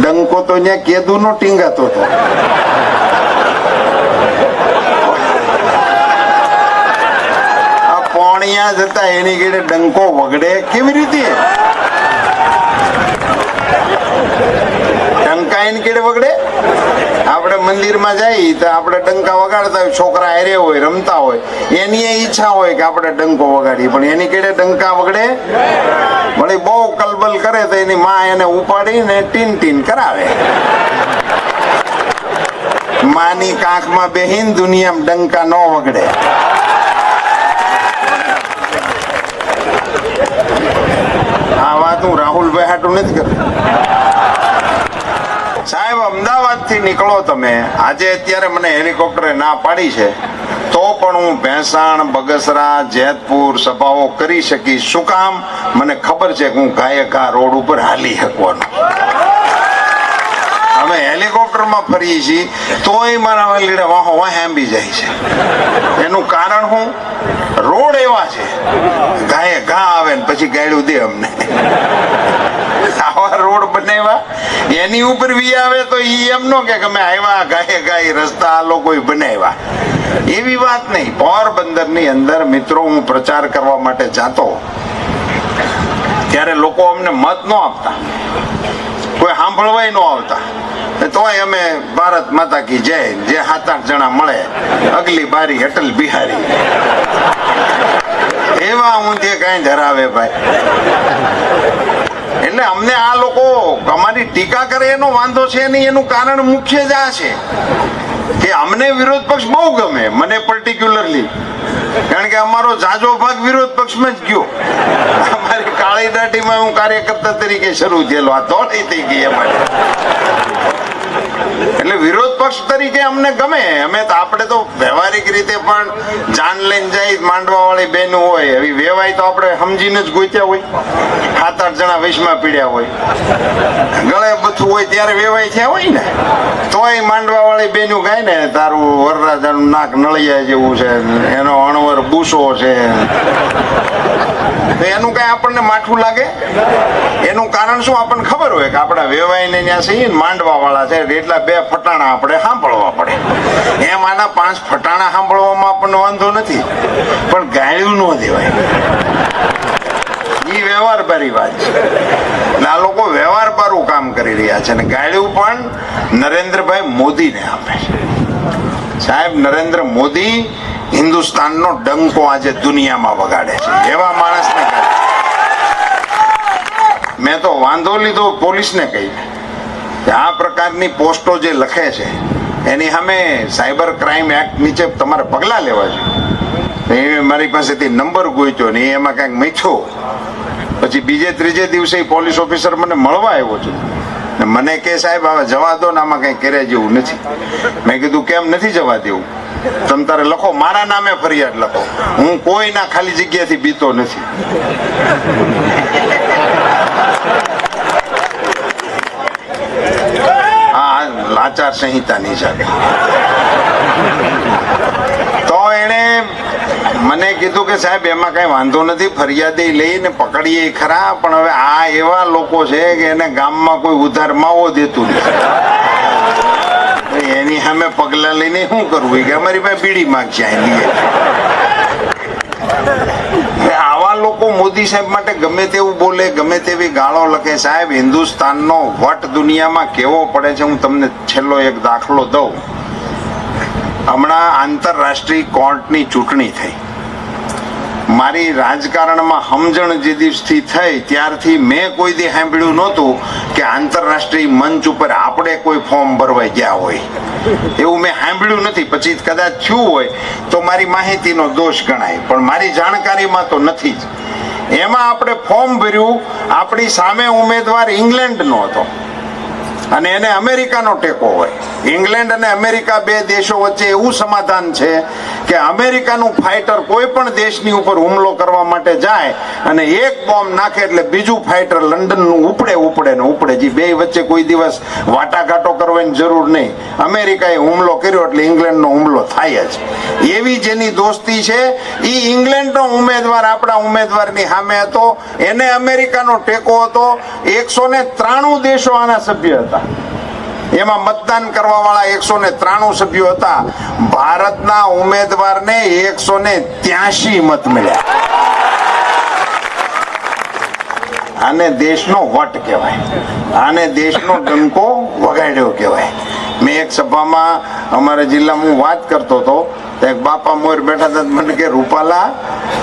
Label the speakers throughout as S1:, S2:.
S1: ડંકો તો ત્યાં કેદુ નો ટીંગાતો હતો. પોણિયા જતા એની ગેડે ડંકો વગડે. કેવી રીતે? ડંકા એની કેડે વગડે. આપણે મંદિરમાં જઈએ તો આપણે ડંકા વગાડતા હોય, છોકરા હારે હોય, રમતા હોય. એની એ ઈચ્છા હોય કે આપણે ડંકો વગાડીએ. પણ એની કેડે ડંકા વગડે, વળી બહુ કલબલ કરે તો એની માં એને ઉપાડીને ટીન ટીન કરાવે. માની કાંખમાં બેહીન દુનિયામાં ડંકા ન વગડે. આ વાત હું રાહુલભાઈ હાટું નથી કરતો. સાહેબ અમદાવાદથી નીકળો તમે. આજે અત્યારે મને હેલિકોપ્ટરે ના પાડી છે. તો પણ હું ભેંસાણ, બગસરા, જેતપુર સભાઓ કરી શકીશ શું કામ? મને ખબર છે કે હું ગાયક રોડ ઉપર હાલી શકવાનું. અમે હેલિકોપ્ટરમાં ફરીએ છીએ, તોય મારા વાલીડા વાહો વાહ આંબી જાય છે. એનું કારણ હું? રોડ એવા છે. ગાયે ઘા આવે ને પછી ગાયડું દે અમને. આવા રોડ બનાવ્યા? એની ઉપર વી આવે તો ઈ એમ નો કે અમે આવ્યા ગાય ગાય રસ્તા આ લોકોએ બનાવ્યા. એવી વાત નહીં. પોરબંદરની અંદર મિત્રો, હું પ્રચાર કરવા માટે જાતો ત્યારે લોકો અમને મત ન આપતા. કોઈ સાંભળવાય ન આવતા. તોય અમે ભારત માતા કી જય, જે સાત આઠ જણા મળે, અગલી બારી અટલ બિહારી. એવા હું તે કઈ ધરાવે ભાઈ. એટલે અમને આ લોકો અમારી ટીકા કરે એનો વાંધો છે નહીં, એનું કારણ મુખ્ય જ આ છે કે અમને વિરોધ પક્ષ બહુ ગમે, મને પર્ટિક્યુલરલી કારણ કે અમારો જાજો ભાગ વિરોધ પક્ષમાં જ ગયો. અમારી કાળી દાટીમાં હું કાર્યકર્તા તરીકે શરૂ થયેલો. આ દોડી થઈ ગઈ અમારી. એટલે વિરોધ પક્ષ તરીકે અમને ગમે. અમે આપણે તો વ્યવહારિક રીતે પણ જાન લઈને જાય માંડવા વાળી બેન હોય, એવી વેવાય તો આપણે સમજીને જ ગોત્યા હોય. સાત આઠ જણા વૈશમાં પીડ્યા હોય. ગળે બથું હોય ત્યારે વેવાય થયા હોય ને. તોય માંડવા વાળી બેનું ગાય ને, તારું વરરાજાનું નાક નળિયા જેવું છે, એનો અણવર બુસો છે. તો એનું કઈ આપણને માઠું લાગે? એનું કારણ શું? આપણને ખબર હોય કે આપણા વેવાઈને ત્યાં ને માંડવા વાળા છે, એટલા બે ફટાણા આપણે સાંભળવા પડે. એમ આના પાંચ ફટાણા સાંભળવામાં આપણને વાંધો નથી. પણ ગાળ્યું ન દેવાય. ઈ વ્યવહાર ભરી વાત છે. આ લોકો વ્યવહાર પારું કામ કરી રહ્યા છે અને ગાળ્યું પણ નરેન્દ્રભાઈ મોદીને આપે છે. સાહેબ, નરેન્દ્ર મોદી હિન્દુસ્તાનનો ડંકો આજે દુનિયામાં વગાડે છે. એવા માણસને. મેં તો વાંધો લીધો પોલીસને કહી. કે આ પ્રકારની પોસ્ટો જે લખે છે, એની સામે સાયબર ક્રાઇમ એક્ટ નીચે તમારે પગલાં લેવા જોઈએ. એ મારી પાસેથી નંબર ગોચ્યો ને એમાં કાંઈક મીઠો. પછી બીજે ત્રીજે દિવસે પોલીસ ઓફિસર મને મળવા આવ્યો છે. મને કે સાહેબ, હવે જવા દો ને આમાં કંઈ કર્યા જેવું નથી. મેં કીધું, કેમ નથી જવા દેવું? તમે તારે લખો, મારા નામે ફરિયાદ લખો. હું કોઈના ખાલી જગ્યાથી બીતો નથી. આ લાચાર સંહિતાની છે તો એણે મને કીધું કે સાહેબ, એમાં કઈ વાંધો નથી, ફરિયાદી લઈને પકડીએ ખરા, પણ હવે આ એવા લોકો છે કે એને ગામમાં કોઈ ઉધાર માવો દેતું નથી. એની સામે પગલા લઈને શું કરવું? કે અમારી પાસે બીડી માગશે લઈએ આવા લોકો મોદી સાહેબ માટે ગમે તેવું બોલે, ગમે તેવી ગાળો લખે. સાહેબ, હિન્દુસ્તાનનો વટ દુનિયામાં કેવો પડે છે હું તમને છેલ્લો એક દાખલો દઉં. હમણાં આંતરરાષ્ટ્રીય કોર્ટની ચૂંટણી થઈ. મારી રાજકારણમાં સમજણ જે દિવસથી થઈ, ત્યારથી મેં કોઈ દી સાંભળ્યું નહોતું કે આંતરરાષ્ટ્રીય મંચ ઉપર આપણે કોઈ ફોર્મ ભરવા ગયા હોય. એવું મેં સાંભળ્યું નથી. પછી કદાચ થયું હોય તો મારી માહિતીનો દોષ ગણાય. પણ મારી જાણકારીમાં તો નથી જ. એમાં આપણે ફોર્મ ભર્યું. આપણી સામે ઉમેદવાર ઇંગ્લેન્ડનો હતો. અને એને અમેરિકાનો ટેકો હોય. ઇંગ્લેન્ડ અને અમેરિકા બે દેશો વચ્ચે એવું સમાધાન છે કે અમેરિકાનું ફાઇટર કોઈ પણ દેશની ઉપર હુમલો કરવા માટે જાય અને એક બોમ્બ નાખે એટલે બીજું ફાઇટર લંડનનું ઉપડે ઉપડે ને ઉપડે. જે બે વચ્ચે કોઈ દિવસ વાટાઘાટો કરવાની જરૂર નહીં. અમેરિકાએ હુમલો કર્યો એટલે ઇંગ્લેન્ડનો હુમલો થાય જ. એવી જેની દોસ્તી છે એ ઇંગ્લેન્ડનો ઉમેદવાર આપણા ઉમેદવારની સામે હતો. એને અમેરિકાનો ટેકો હતો. એકસો ને ત્રાણું દેશો આના સભ્ય હતા. એમાં મતદાન કરવા વાળા એકસો ને ત્રાણું સભ્યો હતા. ભારતના ઉમેદવારને એકસો ને ત્યાસી મત મળ્યા. આને દેશનો વટ કહેવાય. આને દેશનો ડંકો વગાડ્યો કહેવાય. મેં એક સભામાં અમારા જિલ્લામાં વાત કરતો હતો, તો એક બાપા મોર બેઠા હતા મને કે, રૂપાલા,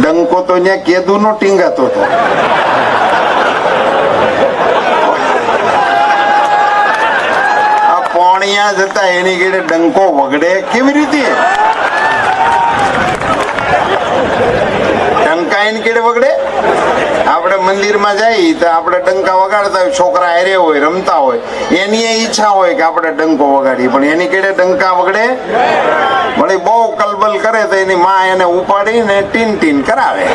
S1: ડંકો તો ત્યાં કેદુનો ટીંગાતો હતો. આ જતા એની ઘેડે ડંકો વગડે કેવી રીતે? ડંકા એની કેડે વગડે? આપણે મંદિરમાં જઈએ તો આપણે ડંકા વગાડતા હોય, છોકરા હારે હોય, રમતા હોય. એની એ ઈચ્છા હોય કે આપણે ડંકો વગાડીએ, પણ એની કેડે ડંકા વગડે ભલે બહુ કલબલ કરે તો એની માં એને ઉપાડીને ટીન ટીન કરાવે.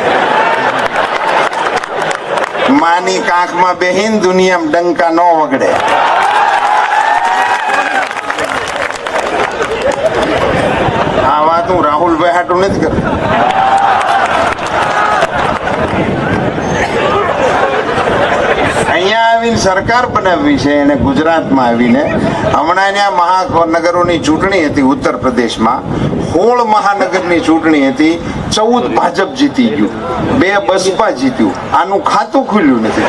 S1: માની કાંખમાં બેહીન દુનિયામાં ડંકા ન વગડે આ વાત હું રાહુલભાઈ હાટું નથી કરતો સરકાર બનાવી છે એને ગુજરાતમાં આવીને. હમણાં ત્યાં મહાનગરોની ચૂંટણી હતી ઉત્તર પ્રદેશમાં હોળ મહાનગરની ચૂંટણી હતી. ચૌદ ભાજપ જીતી ગયું. બે બસપા જીત્યું. આનું ખાતું ખુલ્યું નથી.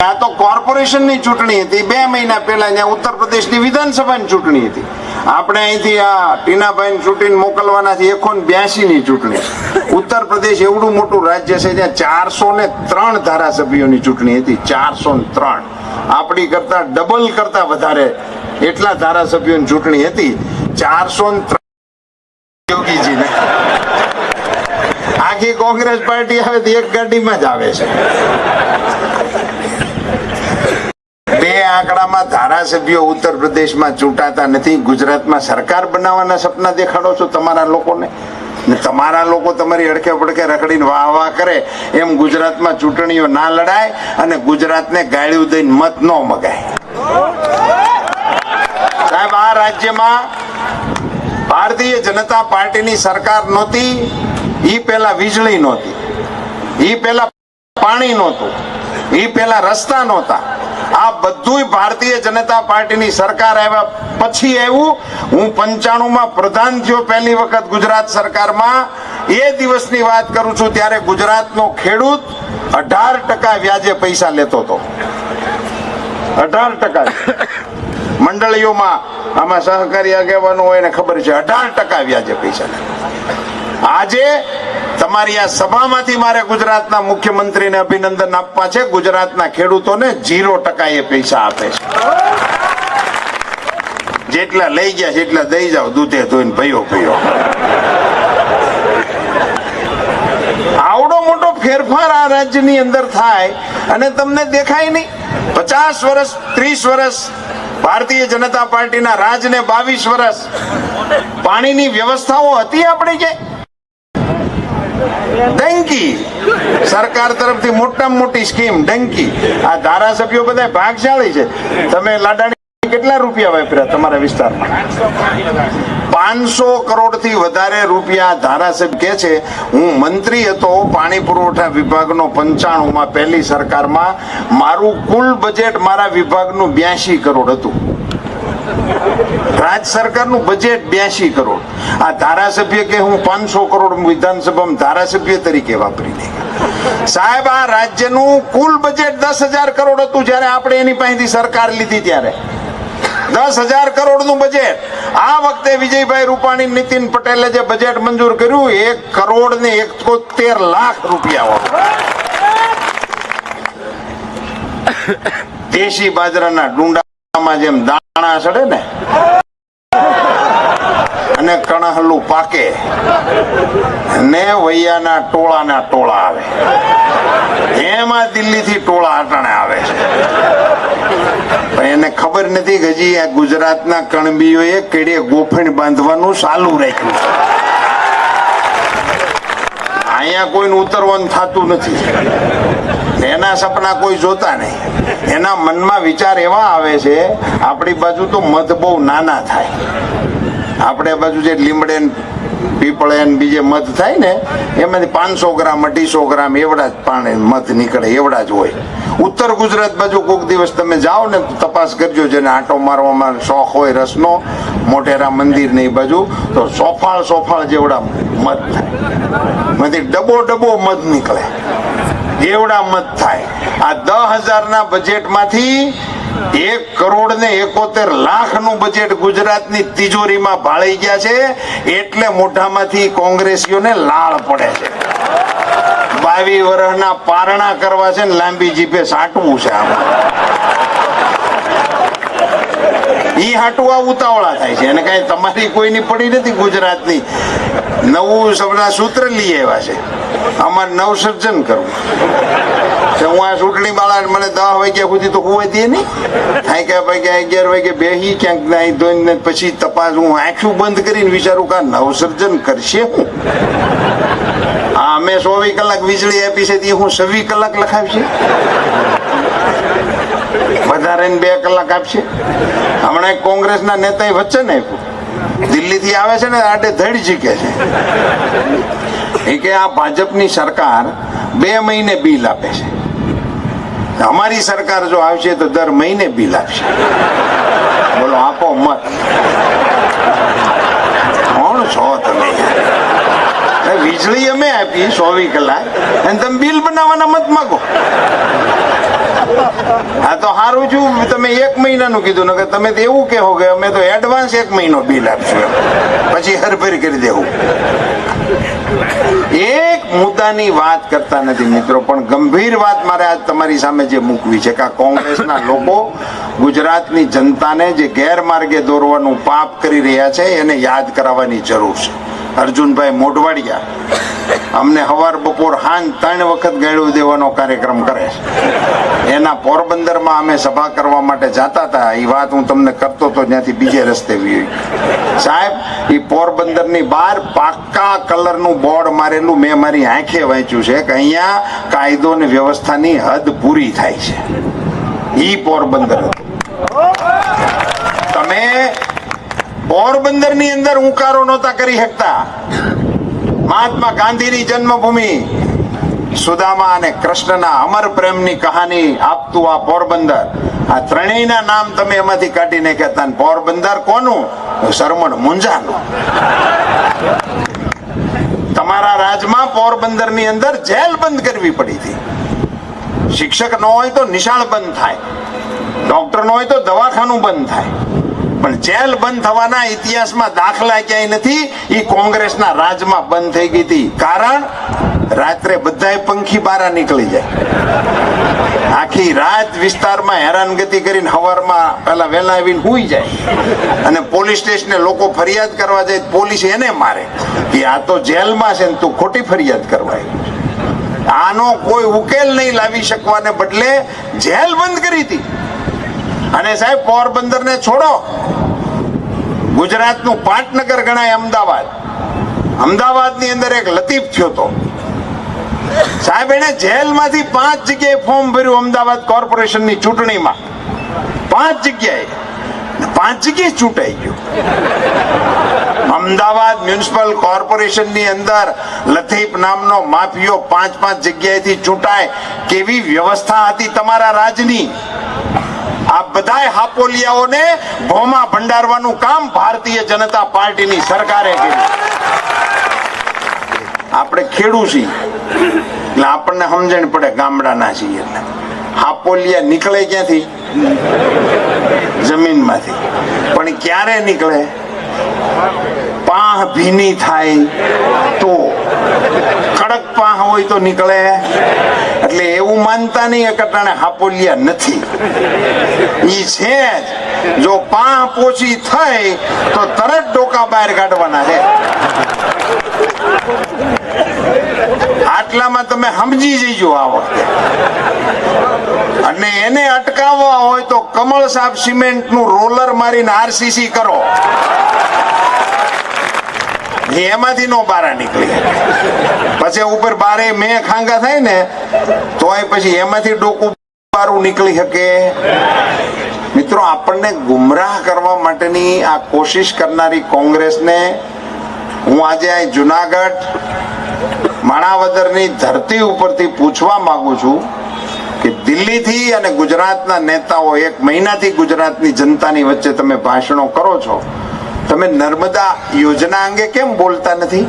S1: આ તો કોર્પોરેશનની ચૂંટણી હતી. બે મહિના પહેલા અહીંયા ઉત્તર પ્રદેશની વિધાનસભાની ચૂંટણી હતી. આપણે અહીંથી આ ટીનાભાઈ ચૂંટીને મોકલવાના છે એકો બ્યાસી ની ચૂંટણી ઉત્તર પ્રદેશ એવડું મોટું રાજ્ય છે જ્યાં ચારસો ને ત્રણ ધારાસભ્યોની ચૂંટણી હતી, ચારસો ને ત્રણ. આપણી કરતા ડબલ કરતા વધારે એટલા ધારાસભ્યોની ચૂંટણી હતી. ચારસો ને ત્રણ. યોગીજીને. આખી કોંગ્રેસ પાર્ટી આવે તો એક ગાડીમાં જ આવે છે. આંકડામાં ધારાસભ્યો ઉત્તર પ્રદેશમાં ચૂંટાતા નથી, ગુજરાતમાં સરકાર બનાવવાના સપના દેખાડો છો તમારા લોકોને? ને તમારા લોકો તમારી અડકે પડકે રખડીને વાહ વાહ કરે એમ ગુજરાતમાં ચૂંટણીઓ ના લડાય અને ગુજરાતને ગાળ્યું દઈને મત ન મગાય. સાહેબ, આ રાજ્યમાં ભારતીય જનતા પાર્ટીની સરકાર નહોતી, ઈ પહેલા વીજળી નહોતી, ઈ પહેલા પાણી નહોતું, ઈ પહેલા રસ્તા નહોતા. આ બધુંય ભારતીય જનતા પાર્ટીની સરકાર આવ્યા પછી આવ્યું. હું પંચાણું માં પ્રધાન થયો પહેલી વખત ગુજરાત સરકારમાં. એ દિવસની વાત કરું છું ત્યારે ગુજરાતનો ખેડૂત અઢાર ટકા વ્યાજે પૈસા લેતો હતો. અઢાર ટકા. મંડળીઓમાં આમાં સહકારી આગેવાનો હોય એને ખબર છે, અઢાર ટકા વ્યાજે પૈસા આજે તમારી આ સભામાંથી મારે ગુજરાતના મુખ્યમંત્રીને અભિનંદન આપવા છે. ગુજરાતના ખેડૂતોને જીરો ટકા એ પૈસા આપે છે. જેટલા લઈ ગયા છે એટલા દઈ જાઓ, દૂધે ધોઈને ભયો ભયો. આવડો મોટો ફેરફાર આ રાજ્યની અંદર થાય અને તમને દેખાય નહીં. પચાસ વર્ષ, ત્રીસ વર્ષ ભારતીય જનતા પાર્ટીના રાજને બાવીસ વર્ષ પાણીની વ્યવસ્થાઓ હતી આપણી કે? ડંકી. સરકાર તરફથી મોટામાં મોટી સ્કીમ, ડંકી. આ ધારાસભ્યો બધા ભાગશાળી છે. તમે લાડાણી કેટલા રૂપિયા વાપર્યા તમારા વિસ્તારમાં? પાંચસો કરોડથી વધારે રૂપિયા ધારાસભ્ય કે છે. હું મંત્રી હતો, પાણી પુરવઠા વિભાગનો પંચાણું માં પહેલી સરકારમાં. મારું કુલ બજેટ મારા વિભાગનું બ્યાસી કરોડ હતું. રાજ સરકારનું બજેટ બ્યાસી કરોડ. આ ધારાસભ્ય કે હું પાંચસો કરોડ વિધાનસભામાં ધારાસભ્ય તરીકે વાપરી દે. સાહેબ આ રાજ્યનું કુલ બજેટ દસ હજાર કરોડ હતું જ્યારે આપણે એની પાસેથી સરકાર લીધી ત્યારે. દસ હજાર કરોડનું બજેટ આ વખતે વિજયભાઈ રૂપાણી નીતિન પટેલે જે બજેટ મંજૂર કર્યું એક કરોડ ને એકોતેર લાખ રૂપિયા દેશી બાજરાના ડુંડામાં જેમ દાણા સડે ને, અને કણહલું પાકે, ને વૈયાના ટોળાના ટોળા આવે. એમાં દિલ્હીથી ટોળા અટાણે આવે છે. એને ખબર નથી કે હજી આ ગુજરાતના કણબીઓએ કેડે ગોફણ બાંધવાનું ચાલુ રાખ્યું છે. અહીંયા કોઈનું ઉતરવાનું થતું નથી. એના સપના કોઈ જોતા નહીં. એના મનમાં વિચાર એવા આવે છે, આપણી બાજુ તો મધ બહુ નાના થાય. આપણે બાજુ જે લીમડે પીપળે બીજે મધ થાય ને એમાંથી પાંચસો ગ્રામ, અઢીસો ગ્રામ એવડા જ પાણી મધ નીકળે, એવડા જ હોય. ઉત્તર ગુજરાત બાજુ કોઈક દિવસ તમે જાઓ ને, તપાસ કરજો જેને આંટો મારવામાં શોખ હોય, રસનો, મોટેરા મંદિર ને એ બાજુ, તો સોફાળ સોફાળ જેવડા મધ થાય. માંથી ડબો ડબો મધ નીકળે. એવડા મત થાય. આ દસ હજારના બજેટમાંથી એક કરોડ ને એકોતેર લાખનું બજેટ ગુજરાતની તિજોરીમાં ભાળી ગયા છે. એટલે મોઢામાંથી કોંગ્રેસીઓને લાળ પડે છે. બાવી વર્ષના પારણા કરવા છે ને લાંબી જીભે સાટવું છે આમાં. ઈ હાટવા ઉતાવળા થાય છે. અને કઈ તમારી કોઈની પડી નથી ગુજરાતની. નવું સબના સૂત્ર લઈ આવ્યા છે. આમાં નવસર્જન કરવું. હું આ ચૂંટણી બાળા મને દસ વાગ્યા સુધી તો હોય દે નહીં. થાય કે ભાઈ અગિયાર વાગે બેસી ક્યાંક નાઈ ધોઈને પછી તપાસ હું આંખું બંધ કરીને વિચારું કે નવસર્જન કરશે હું? હા અમે ચોવીસ કલાક વીજળી આપી છે, તે હું છવ્વીસ કલાક લખાવશે? વધારે બે કલાક આપશે. હમણાં કોંગ્રેસના નેતાએ વચ્ચે ને આપ્યું. દિલ્હીથી આવે છે ને, આડે ધડ જીકે છે. એ કે આ ભાજપની સરકાર બે મહિને બિલ આપે છે. અમારી સરકાર જો આવશે તો દર મહિને બિલ આપશે. બોલો, આપો મત. કોણ છો તમે? વીજળી અમે આપી ચોવીસ કલાક અને તમે બિલ બનાવવાના મત માગો હા તો સારું છું તમે એક મહિનાનું કીધું ને તમે તો એવું કહો કે અમે તો એડવાન્સ એક મહિનો બિલ આપશું પછી હરભેર કરી દેવું એક મુદ્દાની વાત કરતા નથી મિત્રો પણ ગંભીર વાત મારે આજ તમારી સામે જે મૂકવી છે કે આ કોંગ્રેસના લોકો ગુજરાતની જનતાને જે ગેરમાર્ગે દોરવાનું પાપ કરી રહ્યા છે એને યાદ કરાવવાની જરૂર છે અર્જુનભાઈ મોઢવાડિયા અમને હવાર બપોર હાંજ ત્રણ વખત ગાળું દેવાનો કાર્યક્રમ કરે છે. એના પોરબંદરમાં અમે સભા કરવા માટે જતા હતા. એ વાત હું તમને કરતો તો ત્યાંથી બીજે રસ્તે વી સાહેબ એ પોરબંદરની બહાર પાક્કા કલરનું બોર્ડ મારેલું મેં મારી આંખે વાંચ્યું છે કે અહીંયા કાયદો અને વ્યવસ્થાની હદ પૂરી થાય છે. ઈ પોરબંદર તમે પોરબંદરની અંદર ઉકારો નહોતા કરી શકતા. મહાત્મા ગાંધીની જન્મભૂમિ, સુદામા અને કૃષ્ણના અમર પ્રેમની કહાની આપતું આ પોરબંદર. આ ત્રણેયના નામ તમે એમાંથી કાઢી નાખ્યા પોરબંદર કોનું? સરમણ મુંજાનું. તમારા રાજમાં પોરબંદરની અંદર જેલ બંધ કરવી પડી હતી. શિક્ષક ન હોય તો નિશાળ બંધ થાય. ડોક્ટર ન હોય તો દવાખાનું બંધ થાય. પણ જેલ બંધ થવાના ઇતિહાસમાં દાખલા ક્યાંય નથી એ કોંગ્રેસના રાજમાં બંધ થઈ ગઈ હતી. કારણ, રાત્રે બધાય પંખી બારા નીકળી જાય. આખી રાત વિસ્તારમાં હેરાનગતિ કરીને હવારમાં પેલા વહેલા આવીને હુઈ જાય. અને પોલીસ સ્ટેશને લોકો ફરિયાદ કરવા જાય, પોલીસ એને મારે કે આ તો જેલમાં છે ને તું ખોટી ફરિયાદ કરવાય. આનો કોઈ ઉકેલ નહીં લાવી શકવાને બદલે જેલ બંધ કરી હતી. અને સાહેબ પોરબંદર ને છોડો. ગુજરાતનું પાટનગર ગણાય અમદાવાદ. અમદાવાદની અંદર એક લતીફ થયો હતો સાહેબ એને જેલમાંથી પાંચ જગ્યાએ ફોર્મ ભર્યું અમદાવાદ કોર્પોરેશનની ચૂંટણીમાં. પાંચ જગ્યાએ. પાંચ જગ્યાએ ચૂંટાઈ ગયું. અમદાવાદ મ્યુનિસિપલ કોર્પોરેશનની અંદર લતીફ નામનો માફિયો પાંચ પાંચ જગ્યાએથી ચૂંટાય. કેવી વ્યવસ્થા હતી તમારા રાજની? આ બધાય હાપોલિયાઓને ભોમાં ભંડારવાનું કામ ભારતીય જનતા પાર્ટીની સરકારે કર્યું. આપણે ખેડૂ છીએ. આપણને સમજણ પડે ગામડાના છીએ એટલે. હાપોલિયા નીકળે ક્યાંથી? જમીનમાંથી. પણ ક્યારે નીકળે? પાહ ભીની થાય તો કડક પાહ હોય તો નીકળે. એટલે એવું માનતા નહીં કટાણે હાપોલિયા નથી. ઈ છે જો. પાહ પોચી થઈ તો તરત ડોકા બહાર કાઢવાના છે. આટલામાં તમે સમજી જઈજો આ વખતે. અને એને અટકાવવા હોય તો કમળ સાહેબ સિમેન્ટનું રોલર મારીને આરસીસી કરો. એ એમાંથી નો બારા નીકળી. પછી ઉપર બારે મેં ખાંગા થાય ને, તોય પછી એમાંથી ડોકું બારું નીકળી શકે મિત્રો, આપણને ગુમરાહ કરવા માટેની આ કોશિશ કરનારી કોંગ્રેસને હું આજે અહીં જુનાગઢ, માણાવદરની ધરતી ઉપરથી પૂછવા માંગુ છું કે દિલ્હીથી અને ગુજરાતના નેતાઓ એક મહિનાથી ગુજરાતની જનતાની વચ્ચે તમે ભાષણો કરો છો તમે નર્મદા યોજના અંગે કેમ બોલતા નથી?